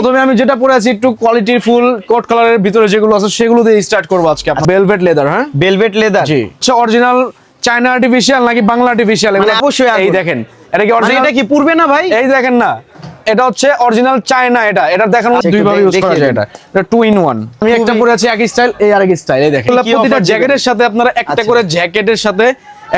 প্রথমে আমি যেটা পরে আছি একটু কোয়ালিটি ফুল কোট কালারের ভিতরে যেগুলো আছে সেগুলো দিয়ে স্টার্ট করব আজকে ভেলভেট লেদার হ্যাঁ? বেলভেট লেদার জি। আচ্ছা অরিজিনাল চায়না আর্টিফিশিয়াল নাকি বাংলা আর্টিফিশিয়াল মানে অবশ্যই এই দেখেন এটা কি মানে অরিজিনাল এটা কি পূর্বে না ভাই? এই দেখেন না এটা হচ্ছে অরিজিনাল চায়না এটা। এটা দেখানো আচ্ছা, দুই ভাবে ইউজ করা যায় এটা। এটা টু ইন ওয়ান আমি একটা পরে আছি এক স্টাইল এই আরেক স্টাইল এই দেখেন। প্রতিটা জ্যাকেটের সাথে আপনারা একটা আচ্ছা। করে জ্যাকেটের সাথে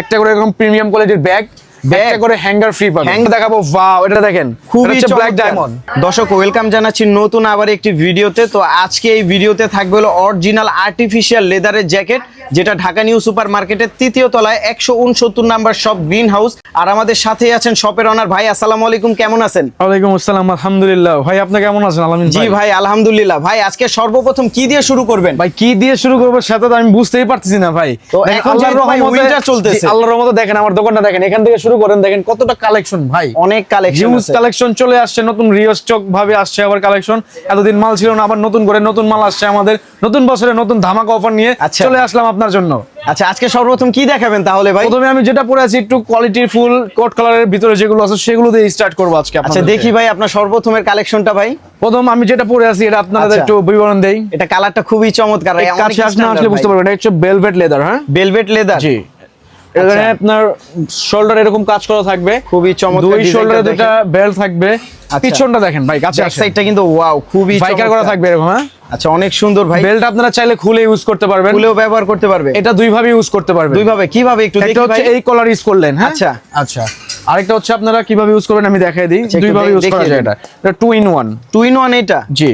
একটা করে এরকম প্রিমিয়াম কোয়ালিটির ব্যাগ একটা করে হ্যাঙ্গার ফ্রি পাবেন? দেখাবো ওয়াও এটা দেখেন খুবই ব্ল্যাক ডায়মন্ড দর্শক ওয়েলকাম জানাচ্ছি নতুন আবার একটি ভিডিওতে। তো আজকে এই ভিডিওতে থাকবে হলো অরিজিনাল আর্টিফিশিয়াল লেদারের জ্যাকেট যেটা ঢাকা নিউ সুপার মার্কেটের তৃতীয় তলায় একশো উনসত্তর নাম্বার শপ গ্রিন হাউস আর আমাদের সাথেই আছেন শপের অনার ভাই আসসালামু আলাইকুম কেমন আছেন? ওয়ালাইকুম আসসালাম আলহামদুলিল্লাহ। ভাই আপনি কেমন আছেন? আলামিন জি ভাই। আলহামদুলিল্লাহ। ভাই আজকে সর্বপ্রথম কি দিয়ে শুরু করবেন? ভাই কি দিয়ে শুরু করব সেটা তো আমি বুঝতেই পারতেছি না ভাই। তো এখন আল্লাহর রহমতে- চলতেছে। আল্লাহর রহমতে দেখেন আমার দোকানটা দেখেন এখান থেকে শুরু করেন দেখেন কতটা কালেকশন ভাই। অনেক কালেকশন কালেকশন চলে আসছে নতুন রিও স্টক ভাবে আসছে আবার কালেকশন এতদিন মাল ছিল না আবার নতুন করে নতুন মাল আসছে আমাদের। নতুন বছরে নতুন ধামাকা অফার নিয়ে আচ্ছা। চলে আসলাম আপনার জন্য। আচ্ছা আজকে সর্বপ্রথম কি দেখাবেন তাহলে ভাই? প্রথমে আমি যেটা পরে আছি একটু কোয়ালিটি ফুল কোট কালারের ভিতরে যেগুলো আছে সেগুলো দিয়ে স্টার্ট করব আজকে আচ্ছা দেখি ভাই আপনার সর্বপ্রথমের কালেকশনটা ভাই। প্রথম আমি যেটা পরে আছি এটা আপনাদের আচ্ছা। একটু বিবরণ দেই। এটা কালারটা খুবই চমৎকার কাছে আসলে বুঝতে পারবেন এটা হচ্ছে বেলভেট লেদার হ্যাঁ? বেলভেট লেদার জি। এখানে আপনার শোল্ডার এরকম কাজ করা থাকবে। খুবই চমৎকার দুই শোল্ডারে দেখেন। বেল্ট থাকবে। পিছনটা দেখেন ভাই কাছে সাইডটা কিন্তু ওয়াও খুবই বাইকার করা থাকবে এরকম হ্যাঁ? আচ্ছা অনেক সুন্দর ভাই। বেল্ট আপনারা চাইলে খুলে ইউজ করতে পারবেন। খুলেও ব্যবহার করতে পারবে। এটা দুই ভাবে ইউজ করতে পারবেন। দুই ভাবে কীভাবে একটু দেখি ভাই? এই কলার ইউজ করলেন হ্যাঁ? আচ্ছা। আচ্ছা। আরেকটা হচ্ছে আপনারা কীভাবে ইউজ করবেন আমি দেখাই দিই। আচ্ছা, দুই ভাবে ইউজ করা যায় এটা। এটা two in one two in one এটা জি।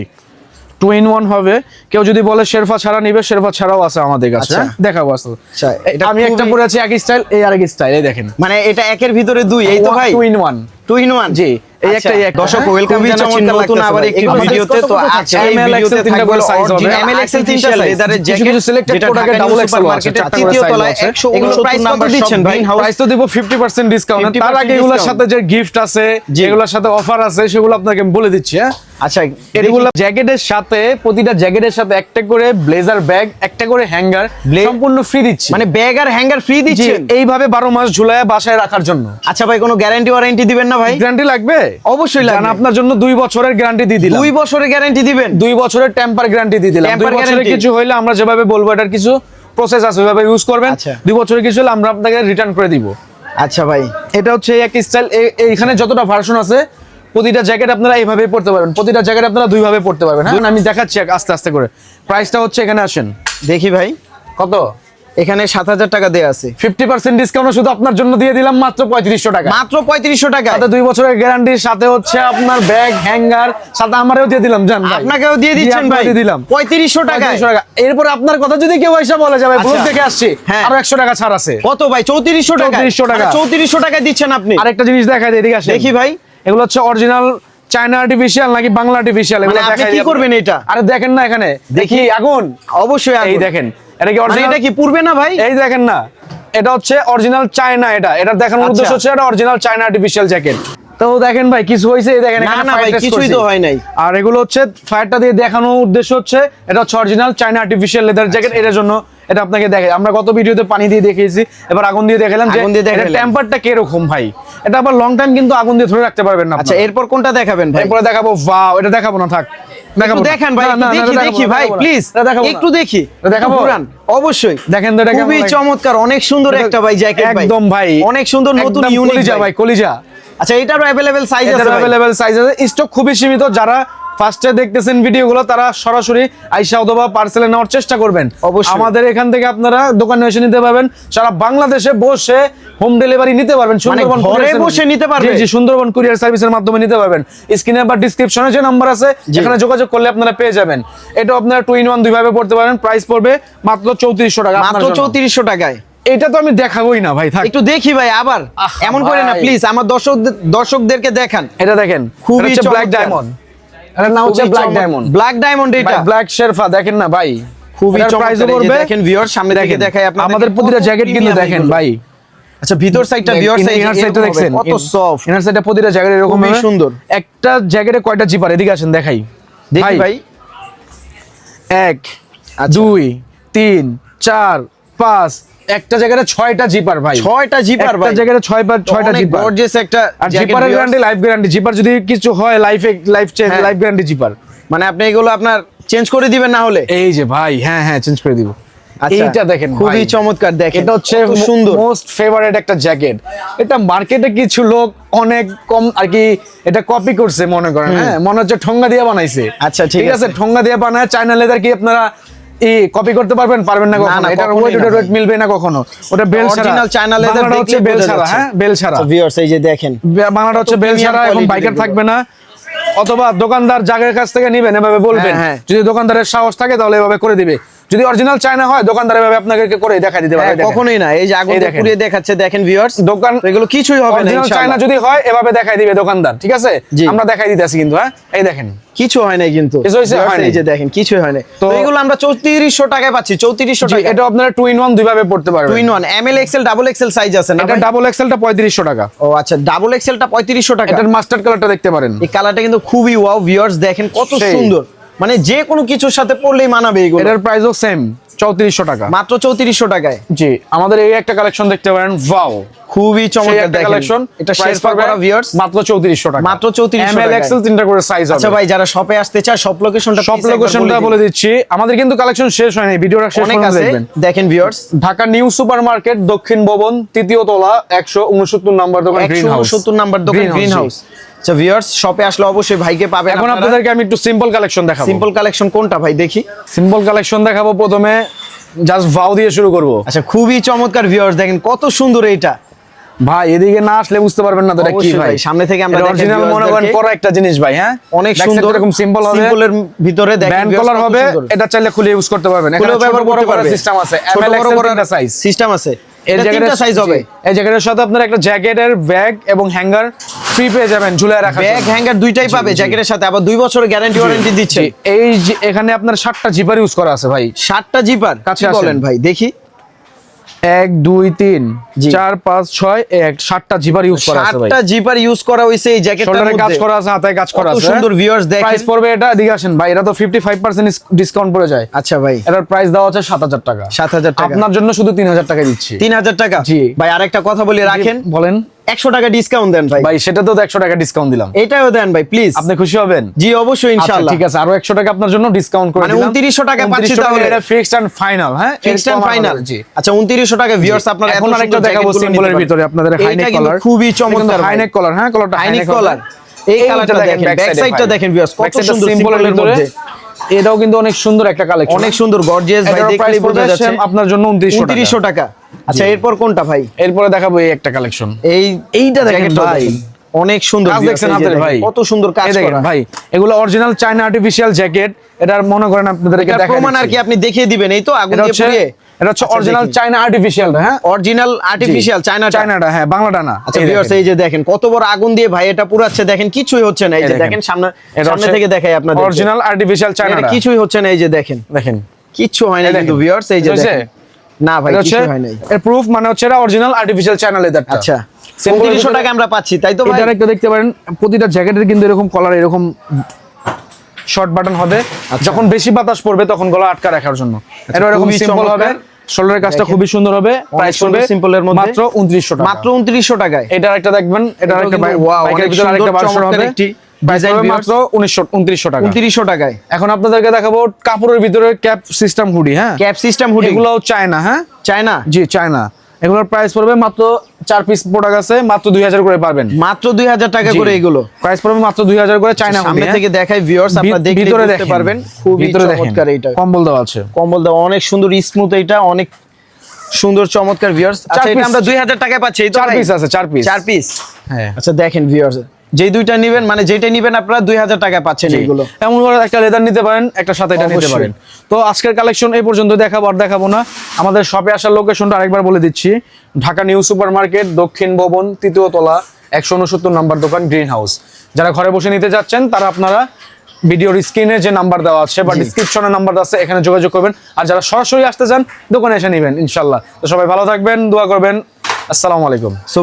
টু ইন ওয়ান হবে কেউ যদি বলে শেরফা ছাড়া নিবে শেরফা ছাড়াও আছে আমাদের কাছে আচ্ছা। হ্যাঁ? দেখাবো আসলে আচ্ছা, এটা আমি একটা পরে আছি এক স্টাইল এই আরেক স্টাইল এই দেখেন মানে এটা একের ভিতরে দুই এই তো ভাই two in one two in one জি, এই একটা, দর্শক? ওয়েলকাম জানাচ্ছি নতুন আবার একটি ভিডিওতে তো আজকে থাকছে? এই ML, ভিডিওতে থাকবে করে হবে। এমএল এক্সেল তিনটা লেদারের কিছু জ্যাকেট কিছু selected যেটা product এ Dhaka double new XL super আছে, মার্কেটের চারটা করে তৃতীয় তলায় 169 নাম্বার দিচ্ছেন ভাই প্রাইস তো দিব 50% ডিসকাউন্ট 50% তার আগে এগুলোর সাথে যে গিফট আছে। যেগুলোর সাথে অফার আছে সেগুলো আপনাকে আমি বলে দিচ্ছি হ্যাঁ আচ্ছা এগুলো জ্যাকেটের সাথে প্রতিটা জ্যাকেটের সাথে একটা করে ব্লেজার ব্যাগ একটা করে হ্যাঙ্গার সম্পূর্ণ ফ্রি দিচ্ছি। মানে ব্যাগ আর হ্যাঙ্গার ফ্রি জি, এইভাবে বারো মাস ঝুলায় বাসায় রাখার জন্য। আচ্ছা ভাই কোনো গ্যারান্টি ওয়ারেন্টি দিবেন না ভাই? গ্যারান্টি লাগবে? অবশ্যই লাগবে। আপনার জন্য দুই বছরের গ্যারান্টি দিয়ে দিলাম। দুই বছরের গ্যারান্টি দিবেন? দুই বছরের টেম্পার গ্যারান্টি দিয়ে দিলাম। দুই বছরের কিছু হইলে আমরা যেভাবে বলব এটার কিছু প্রসেস আছে ওইভাবে ইউজ করবেন। আচ্ছা। দুই বছরের কিছু হলে আমরা আপনাকে রিটার্ন করে দিব। আচ্ছা ভাই। এটা হচ্ছে এক স্টাইল এইখানে যতটা ভার্সন আছে প্রতিটা জ্যাকেট আপনারা এইভাবে পড়তে পারবেন। প্রতিটা জ্যাকেট আপনারা দুইভাবে পড়তে পারবেন হ্যাঁ? আমি দেখাচ্ছি আস্তে আস্তে করে। প্রাইসটা হচ্ছে এখানে আসেন। দেখি ভাই কত? এখানে সাত হাজার টাকা দেওয়া আছে। ফিফটি পার্সেন্ট ডিসকাউন্ট শুধু আপনার জন্য দিয়ে দিলাম মাত্র পঁয়ত্রিশশো টাকা। মাত্র পঁয়ত্রিশশো টাকা দুই বছরের গ্যারান্টির সাথে হচ্ছে আপনার ব্যাগ হ্যাঙ্গার সাথে আমারও দিয়ে দিলাম জান ভাই। আপনাকেও দিয়ে দিচ্ছেন ভাই? দিয়ে দিলাম। পঁয়ত্রিশশো টাকা 3500 টাকা। এরপর আপনার কথা যদি কেউ এসে বলে যাবে আচ্ছা। ব্লগ দেখে আসছি হ্যাঁ। আরও একশো টাকা ছাড় আছে। কত ভাই? চৌত্রিশশো টাকা 3400 টাকা। চৌত্রিশশো টাকা দিচ্ছেন আপনি। আরেকটা জিনিস দেখাই দিই, এদিকে আসেন। দেখি ভাই। এগুলো হচ্ছে অরিজিনাল চায়না আর্টিফিশিয়াল নাকি বাংলা আর্টিফিশিয়াল এগুলো মানে আপনি দেখাই কি করবেন এটা? আরে দেখেন না এখানে। দেখি। আগুন। অবশ্যই এই দেখেন এটা কি মানে অরিজিনাল এটা কি পূর্বে না ভাই? এই দেখেন না এটা হচ্ছে অরিজিনাল চায়না এটা। এটা দেখানোর আচ্ছা। উদ্দেশ্য হচ্ছে এটা অরিজিনাল চায়না আর্টিফিশিয়াল জ্যাকেট তো দেখেন ভাই কিছু হয়েছে এই দেখেন না, ভাই, কিছুই তো হয় নাই। আর এগুলো হচ্ছে ফায়ারটা দিয়ে দেখানোর উদ্দেশ্য হচ্ছে এটা হচ্ছে original China artificial leather jacket এর জন্য এটা আপনাকে দেখে আমরা গত ভিডিওতে পানি দিয়ে দেখিয়েছি এবার আগুন দিয়ে দেখালাম যে দিয়ে এটা। টেম্পারটা কীরকম ভাই? এটা আবার লং টাইম কিন্তু আগুন দিয়ে ধরে রাখতে পারবেন না আচ্ছা এরপর কোনটা দেখাবেন ভাই? এরপরে দেখাবো ওয়াও এটা দেখাবো না থাক। দেখাবো দেখেন ভাই দেখি দেখি ভাই প্লিজ। একটু দেখি দেখাবো? অবশ্যই। দেখেন তো এটা খুবই চমৎকার অনেক সুন্দর একটা ভাই জ্যাকেট ভাই। একদম ভাই। অনেক সুন্দর নতুন ইউনিক কলিজা ভাই। কলিজা। আচ্ছা এটারও অ্যাভেলেবেল সাইজ আছে। অ্যাভেলেবেল সাইজ আছে। স্টক খুবই সীমিত যারা ফার্স্টে দেখতেছেন ভিডিওগুলো তারা সরাসরি আইসা অথবা পার্সেলে নেওয়ার চেষ্টা করবেন। অবশ্যই। আমাদের এখান থেকে আপনারা দোকানে এসে নিতে পারবেন। সারা বাংলাদেশে বসে হোম ডেলিভারি নিতে পারবেন। সুন্দরবন ঘরে বসে নিতে পারবে? জি, সুন্দরবন কুরিয়ার সার্ভিসের মাধ্যমে নিতে পারবেন। স্ক্রিনে বা ডিসক্রিপশনে যে নাম্বার আছে যেখানে যোগাযোগ করলে আপনারা পেয়ে যাবেন। এটা আপনারা টু ইন ওয়ান দুই ভাবে পড়তে পারেন। প্রাইস পড়বে মাত্র চৌত্রিশশো টাকা মাত্র চৌত্রিশশো টাকায়। এটা তো আমি দেখাবোই না ভাই একটু দেখি ভাই আবার। এমন করে না প্লিজ আমার দর্শক দর্শকদেরকে দেখান। এটা দেখেন খুবই ব্ল্যাক ডায়মন্ড এটার নাম হচ্ছে ব্ল্যাক ডায়মন্ড ব্ল্যাক ডায়মন্ড এটা ব্ল্যাক শেরফা দেখেন না ভাই। খুবই চমৎকার। এই দেখেন ভিউয়ার সামনে দেখেন, দেখাই আপনাদের আমাদের প্রতিটা জ্যাকেট কিন্তু দেখেন ভাই। আচ্ছা ভিতর সাইডটা ভিউয়ার সাইড ইনার সাইডটা দেখছেন। কত সফট ইনার সাইডটা প্রতিটা জ্যাকেট এরকম খুবই সুন্দর। একটা জ্যাকেটে কয়টা জিপার এদিকে আসেন দেখাই। দেখি ভাই। এক আচ্ছা। দুই তিন চার পাঁচ একটা জায়গায় ছয়টা জিপার ভাই। ছয়টা জিপার একটা ভাই। জায়গায় ছয় বার ছয়টা জিপার। গর্জিয়াস একটা আর জিপারের গ্যারান্টি লাইফ গ্যারান্টি জিপার যদি কিছু হয় লাইফে life change. Life guarantee zipper. মানে আপনি এগুলো আপনার চেঞ্জ করে দিবেন না হলে। এই যে ভাই হ্যাঁ হ্যাঁ চেঞ্জ করে দিব। আচ্ছা, এইটা দেখেন খুবই চমৎকার দেখেন। এটা হচ্ছে সুন্দর। মোস্ট ফেভারিট একটা জ্যাকেট এটা মার্কেটে কিছু লোক অনেক কম আর কি এটা কপি করছে মনে করেন হ্যাঁ মনে হচ্ছে ঠোঙ্গা দিয়ে বানাইছে। আচ্ছা, ঠিক আছে আছে। ঠোঙ্গা দিয়ে বানায় চায়না লেদার কি আপনারা কপি করতে পারবেন পারবেন না কখনো। ওয়েট ওটা ওয়েট মিলবে না কখনো। ওটা বেল অরিজিনাল চায়না লেদার হচ্ছে বেল ছাড়া হ্যাঁ বেল ছাড়া। ভিউয়ার্স এই যে দেখেন। বাংলাটা হচ্ছে বেল ছাড়া এখন বাইকার থাকবে না। অথবা দোকানদার জাগের কাছ থেকে নিবেন এভাবে বলবেন। হ্যাঁ, হ্যাঁ। যদি দোকানদারের সাহস থাকে তাহলে এভাবে করে দিবে। যদি অরিজিনাল চায়না হয় দোকানদার এভাবে আপনাকে করে দেখা দিতে পারবে হ্যাঁ, কখনোই না এই যে আগুন। পুড়িয়ে দেখাচ্ছে দেখেন ভিউয়ার্স দোকান এগুলো কিছুই হবে না অরিজিনাল চায়না। যদি হয় এভাবে দেখাই দিবে দোকানদার ঠিক আছে? আমরা দেখাই দিতেছি কিন্তু হ্যাঁ? এই দেখেন। কিছু হয় নাই কিন্তু। কিছু। এই যে দেখেন কিছুই হয় নাই। তো এগুলো আমরা চৌত্রিশশো টাকায় পাচ্ছি চৌত্রিশশো জি, টাকা এটা আপনারা টু ইন ওয়ান দুই ভাবে পড়তে পারবেন। Two in one M L XL double XL size আছে না এটা? ডাবল এক্সেলটা পঁয়ত্রিশশো টাকা। ও আচ্ছা ডাবল এক্সেলটা পঁয়ত্রিশশো টাকা। এটার মাস্টার্ড কালারটা দেখতে পারেন। এই কালারটা কিন্তু খুবই ওয়াও ভিউয়ার্স দেখেন কত সুন্দর। মানে যে কোনো কিছুর সাথে পরলেই মানাবে এগুলো। এটার প্রাইসও সেম চৌত্রিশশো টাকা। মাত্র চৌত্রিশশো টাকায়। জি আমাদের এই একটা কালেকশন দেখতে পারেন ভাও খুবই চমৎকার একটা কালেকশন এটা প্রাইস শেরপা করা ভিউয়ার্স মাত্র 3400 টাকা। মাত্র 3400 এমএল এক্সেল তিনটা করে সাইজ আচ্ছা ভাই যারা শপে আসতে চায় সব লোকেশনটা সব লোকেশনটা বলে দিচ্ছি। আমাদের কিন্তু কালেকশন শেষ হয়নি ভিডিওটা শেষ অনেক আছে। দেখবেন। দেখেন viewers Dhaka New Super Market দক্ষিণ ভবন তৃতীয় তলা একশো উনসত্তর নাম্বার দোকান গ্রিন হাউস সত্তর নাম্বার দোকান গ্রিন হাউস আচ্ছা ভিউয়ার্স শপে আসলে অবশ্যই ভাইকে পাবেন এখন আপনাদেরকে আমি একটু সিম্পল কালেকশন দেখাবো। সিম্পল কালেকশন কোনটা ভাই? দেখি। সিম্পল কালেকশন দেখাবো প্রথমে। জাস্ট ভাও দিয়ে শুরু করব। আচ্ছা খুবই চমৎকার ভিউয়ার্স দেখেন কত সুন্দর এইটা। ভাই এদিকে না আসলে বুঝতে পারবেন না এটা কি ভাই। সামনে থেকে আমরা অরিজিনাল মনে করেন viewers-দেরকে। একটা জিনিস ভাই হ্যাঁ? অনেক সুন্দর এরকম সিম্পল হবে? সিম্পলের ভিতরে দেখেন ব্যান্ড কলার হবে এটা চাইলে খুলে ইউজ করতে পারবেন। এখানে ছোট বড় সিস্টেম আছে এমএল এক্সেল সাইজ সিস্টেম আছে। এই সাইজ হবে। এই সাথে আপনার একটা জ্যাকেটের ব্যাগ এবং হ্যাঙ্গার ফ্রি পেয়ে যাবেন ঝুলে রাখা ব্যাগ হ্যাঙ্গার দুইটাই পাবে জ্যাকেটের সাথে আবার দুই বছরের গ্যারান্টি ওয়ারেন্টি দিচ্ছে। এই এখানে আপনার জিপার ইউজ করা আছে ভাই। জিপার কাছে বলেন ভাই? দেখি। এক দুই তিন চার পাঁচ ছয় এক সাতটা জিপার ইউজ করা আছে সাতটা জিপার ইউজ করা হয়েছে এই জ্যাকেটটার কাজ করা আছে হাতে কাজ করা আছে সুন্দর ভিউয়ার্স দেখেন। প্রাইস পড়বে এটা এদিকে আসেন ভাই এটা তো 55% ডিসকাউন্ট পড়ে যায়। আচ্ছা ভাই। এটার প্রাইস দেওয়া হচ্ছে 7000 টাকা। 7000 টাকা। আপনার জন্য শুধু 3000 টাকা দিচ্ছি। তিন হাজার টাকা। জি। ভাই আরেকটা কথা বলি রাখেন। বলেন। একশো টাকা ডিসকাউন্ট দেন ভাই। ভাই সেটা তো 100 টাকা ডিসকাউন্ট দিলাম। এটাও দেন ভাই প্লিজ আপনি খুশি হবেন? জি অবশ্যই আচ্ছা, ইনশাআল্লাহ ঠিক আছে আরও 100 টাকা আপনার জন্য ডিসকাউন্ট করে মানে দিলাম। 2900 টাকা পাচ্ছি 2900 তাহলে। এটা ফিক্সড এন্ড ফাইনাল হ্যাঁ? ফিক্সড এন্ড ফাইনাল জি। আচ্ছা 2900 টাকা ভিউয়ার্স আপনারা এখন আরেকটা দেখাবো ভিতরে আপনাদের হাইনেক কলার খুবই চমৎকার হাইনেক কলার হ্যাঁ কলারটা হাইনেক কলার এই কালারটা দেখেন ব্যাক সাইডটা দেখেন ভিউয়ার্স কত সুন্দর ভিতরে এটাও কিন্তু অনেক সুন্দর একটা কালেকশন অনেক সুন্দর গর্জিয়াস ভাই দেখলেই বোঝা যাচ্ছে। আপনার জন্য 2900 টাকা। 2900 টাকা। আচ্ছা এরপর কোনটা ভাই? এরপরে দেখাবো এই একটা কালেকশন এই এইটা দেখেন ভাই। অনেক সুন্দর কাজ দেখছেন হাতের ভাই। কত সুন্দর কাজ করা। ভাই এগুলো অরিজিনাল চায়না আর্টিফিশিয়াল জ্যাকেট এটার মনে করেন আপনাদেরকে দেখা প্রমাণ আর কি আপনি দেখিয়ে দিবেন এই তো আগুন দিয়ে পুড়িয়ে? এটা হচ্ছে অরিজিনাল। চায়না আর্টিফিশিয়াল হ্যাঁ? অরিজিনাল আর্টিফিশিয়াল চায়না চায়নাটা হ্যাঁ বাংলাটা না। আচ্ছা ভিউয়ার্স এই যে দেখেন কত বড় আগুন দিয়ে ভাই এটা পুরাচ্ছে দেখেন কিছুই হচ্ছে না। এই যে দেখেন। সামনে এটা সামনে থেকে দেখাই আপনাদের অরিজিনাল আর্টিফিশিয়াল এটা চায়নাটা কিছুই হচ্ছে না এই যে দেখেন। দেখেন। কিচ্ছু হয় না কিন্তু। ভিউয়ার্স এই যে দেখেন। না ভাই কিছু হয় নাই। এর প্রুফ মানে হচ্ছে এটা অরিজিনাল আর্টিফিশিয়াল চায়না লেদারটা আচ্ছা Symbol এর 2900 ভিতরে- টাকা আমরা পাচ্ছি তাই তো ভাই? এটা একটা দেখতে পারেন প্রতিটা জ্যাকেটের কিন্তু এরকম কলার এরকম শর্ট বাটন হবে। যখন বেশি বাতাস পড়বে তখন গলা আটকা রাখার জন্য। এটা এরকম সিম্পল হবে। শোল্ডারের কাজটা খুবই সুন্দর হবে। প্রাইস পড়বে এর মধ্যে। মাত্র 2900 টাকা। মাত্র 2900 টাকায়। এটা একটা দেখবেন এটা একটা কিন্তু wow, অনেক ভিতরে আরেকটা সুন্দর, চমৎকার হবে। একটি মাত্র 1900 2900 টাকা। 2900 টাকায়। এখন আপনাদেরকে দেখাবো কাপড়ের ভিতরে ক্যাপ সিস্টেম হুডি হ্যাঁ? Cap system hoodie. এগুলোও চায়না হ্যাঁ? চায়না? জি চায়না। এগুলোর প্রাইস পড়বে মাত্র চার পিস প্রোডাক্ট আছে মাত্র 2000 করে পাবেন মাত্র 2000 টাকা করে এগুলো? প্রাইস পড়বে মাত্র 2000 করে চায়না সামনে থেকে দেখাই ভিউয়ার্স আপনারা দেখলে ভিতরে পারবেন চমৎকার এইটা। কম্বল দেওয়া আছে। কম্বল দেওয়া অনেক সুন্দর স্মুথ এইটা অনেক সুন্দর চমৎকার ভিউয়ার্স আচ্ছা এটা। আমরা 2000 টাকায় পাচ্ছি এই তো চার পিস আছে চার পিস চার পিস হ্যাঁ। আচ্ছা দেখেন ভিউয়ার্স যেই দুইটা নিবেন মানে যেটা নিবেন আপনারা 2000 টাকা পাচ্ছেন এইগুলো এমন করে একটা লেদার নিতে পারেন একটা সাথে এটা নিতে পারেন। তো আজকের কালেকশন এই পর্যন্ত দেখাবো আর দেখাবো না। আমাদের শপে আসার লোকেশনটা আরেকবার বলে দিচ্ছি। ঢাকা নিউ সুপার মার্কেট দক্ষিণ ভবন তৃতীয় তলা একশো উনসত্তর নাম্বার দোকান গ্রিন হাউস যারা ঘরে বসে নিতে যাচ্ছেন তারা আপনারা ভিডিওর স্ক্রিনে যে নাম্বার দেওয়া আছে বা ডিসক্রিপশনে নাম্বার দেওয়া আছে এখানে যোগাযোগ করবেন। আর যারা সরাসরি আসতে চান দোকানে এসে নেবেন ইনশাল্লাহ। তো সবাই ভালো থাকবেন দোয়া করবেন। আসসালামু আলাইকুম। সো